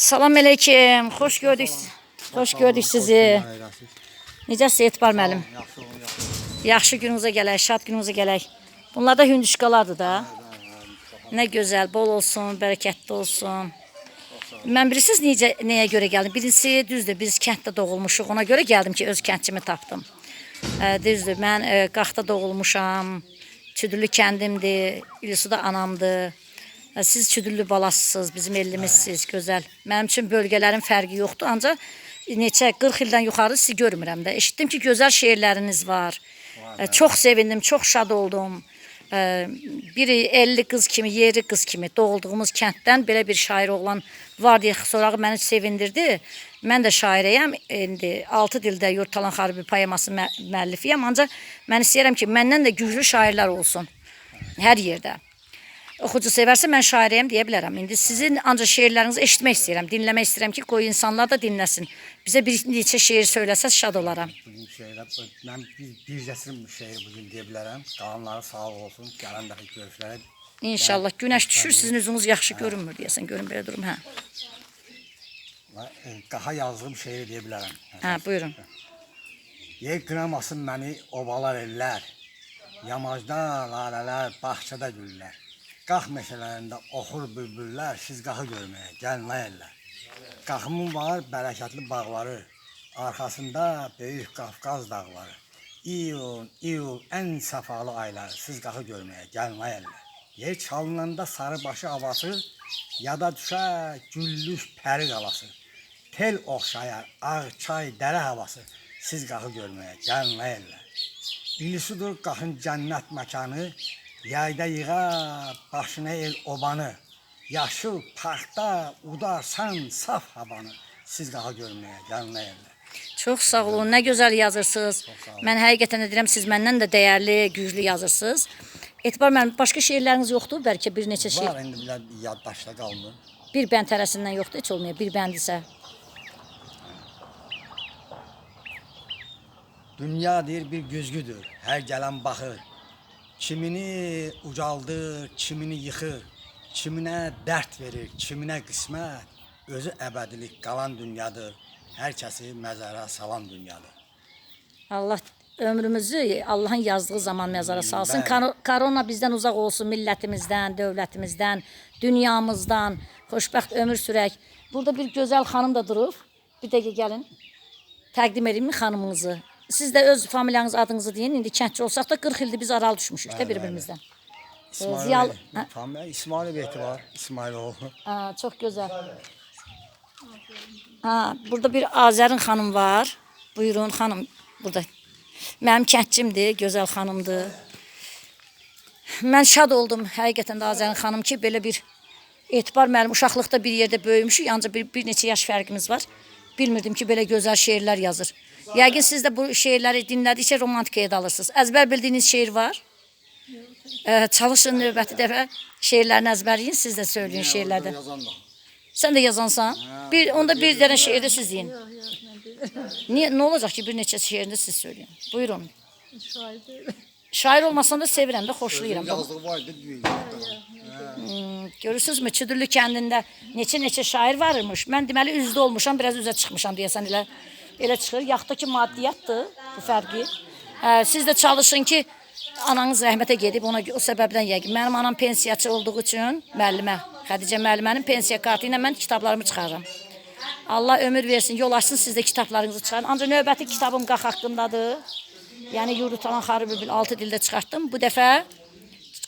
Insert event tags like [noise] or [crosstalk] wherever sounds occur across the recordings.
Salam aleyküm. Xoş gördük. Xoş gördük sizi. Necəsiz Etibar müəllim? Yaxşı gününüzə gələk, şad gününüzə gələk. Bunlar da hündüşkalardır da. Nə gözəl, bol olsun, bərəkətli olsun. Mən bilirsiniz necə nəyə görə gəldim? Birincisi düzdür, biz kənddə doğulmuşuq. Ona görə gəldim ki, öz kəndçimi tapdım. Ə, düzdür, mən ə, Qaxda doğulmuşam. Çüdürlü kəndimdir, İlisu da anamdır. Siz Çüdürlü balasısınız, bizim ellimizsiniz, gözəl. Mənim üçün bölgələrin fərqi yoxdur, ancaq neçə 40 ildən yuxarı sizi görmürəm də. Eşitdim ki, gözəl şeirləriniz var. Ə, Çox sevindim, çox şad oldum. Ə, Biri 50 qız kimi, yeri qız kimi doğulduğumuz kənddən belə bir şair oğlan var deyə sorağı məni sevindirdi. Mən də şairəyəm. İndi 6 dildə Yurtalan Xarbi poeması mə- müəllifiyəm. Ancaq mən istəyirəm ki, məndən də güclü şairlər olsun hər yerdə. Oxucu sevərsə mən şairəyəm deyə bilərəm. İndi sizin ancaq şeirlərinizi eşitmək istəyirəm, dinləmək istəyirəm ki, qoy insanlar da dinləsin. Bizə bir neçə şeir söyləsəz şad olaram. Bugün şeirə, mən bir, bir cəsir şeir bugün deyə bilərəm. Qalanları sağ olsun, gələn dəfə görüşlərə. İnşallah günəş düşür, sizin üzünüz yaxşı görünmür deyəsən. Görün belə durum, hə. e, Qaha yazdığım şeiri deyə bilərəm. Hə, buyurun. Yer qınamasın məni obalar ellər. Yamacda lalələr, bağçada güllər. Qax meşələrində oxur bülbüllər, siz qaxı görməyə gəlməyərlər. Qaxımın var bərəkətli bağları, arxasında böyük Qafqaz dağları. İyul, iyul ən səfalı ayları, siz qaxı görməyə gəlməyərlər. Yer çalınanda sarıbaşı havası, yada düşər güllüş pəri qalası. Tel oxşayar ağ çay dərə havası, siz qaxı görməyə gəlməyərlər. İlisudur qaxın cənnət məkanı, yayda yığa başına el obanı. Yaşıl parkda udarsan saf havanı, siz qaxı görməyə gəlməyərlər. Çox sağ olun, nə gözəl yazırsınız. Mən həqiqətən də deyirəm, siz məndən də dəyərli, güclü yazırsınız. Etibar müəllim, başqa şeirləriniz yoxdur? Bəlkə bir neçə şeir. Var indi bir yaddaşda qalmır. Bir bənd tərəsindən yoxdur, heç olmuyor. Bir bənd isə. Dünya deyir bir güzgüdür, hər gələn baxır. Kimini ucaldır, kimini yıxır. Kiminə dərd verir, kiminə qismət. Özü əbədilik qalan dünyadır. Hər kəsi məzara salan dünyadır. Allah ömrümüzü Allahın yazdığı zaman məzara salsın. Kar- Korona bizdən uzaq olsun, millətimizdən, dövlətimizdən, dünyamızdan. Xoşbəxt ömür sürək. Burada bir gözəl xanım da durub. Bir dəqiqə gəlin. Təqdim edeyim mi xanımınızı? Siz də öz familyanız adınızı deyin. İndi kəndçi olsaq da 40 ildir biz aralı düşmüşük də bir-birimizdən. İsmail, Ziyal- Bey, Familya İsmail Beyti var, İsmailoğlu. Aa, çox gözəl. Ha, burada bir Azərin xanım var. Buyurun xanım burada. Mənim kəndçimdir, gözəl xanımdır. Mən şad oldum həqiqətən də Azərin xanım ki, belə bir etibar müəllim uşaqlıqda bir yerdə böyümüşük, ancaq bir, bir neçə yaş fərqimiz var. Bilmirdim ki, belə gözəl şeirlər yazır. Yəqin siz də bu şeirləri dinlədikcə romantikaya dalırsınız. Əzbər bildiyiniz şeir var? Çalışın növbəti dəfə şeirlərini əzbərləyin, siz də söyləyin şeirlərdə. Sən də yazansan? Bir onda bir dənə şeir də siz deyin. [laughs] Niyə nə olacaq ki, bir neçə şeirini siz söyləyin. Buyurun. Şair olmasan da sevirəm də, xoşlayıram. Yazdığı var idi düyün. Görürsünüzmü Çüdürlü kəndində neçə-neçə şair varmış. Mən deməli üzdə olmuşam, biraz üzə çıxmışam deyəsən elə elə çıxır. Yaxdakı maddiyyatdır bu fərqi. Siz də çalışın ki, ananız rəhmətə gedib ona o səbəbdən yəqin. Mənim anam pensiyaçı olduğu üçün müəllimə, Xədicə müəllimənin pensiya kartı ilə mən kitablarımı çıxarıram. Allah ömür versin, yol açsın siz də kitablarınızı çıxarın. Ancaq növbəti kitabım Qax haqqındadır. Yəni Yurutalan Xarı bil 6 dildə çıxartdım. Bu dəfə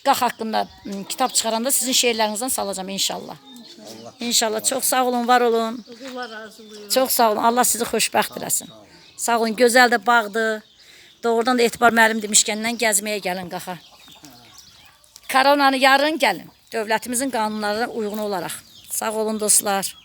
Qax haqqında ım, kitab çıxaranda sizin şeirlərinizdən salacağam inşallah. İnşallah. Çox sağ olun, var olun. Allah razı olsun. Çox sağ olun. Allah sizi xoşbəxt eləsin. Sağ olun. Gözəl də bağdır. Doğrudan da Etibar müəllim demişkəndən gəzməyə gəlin Qaxa. Koronanı yarın gəlin. Dövlətimizin qanunlarına uyğun olaraq. Sağ olun dostlar.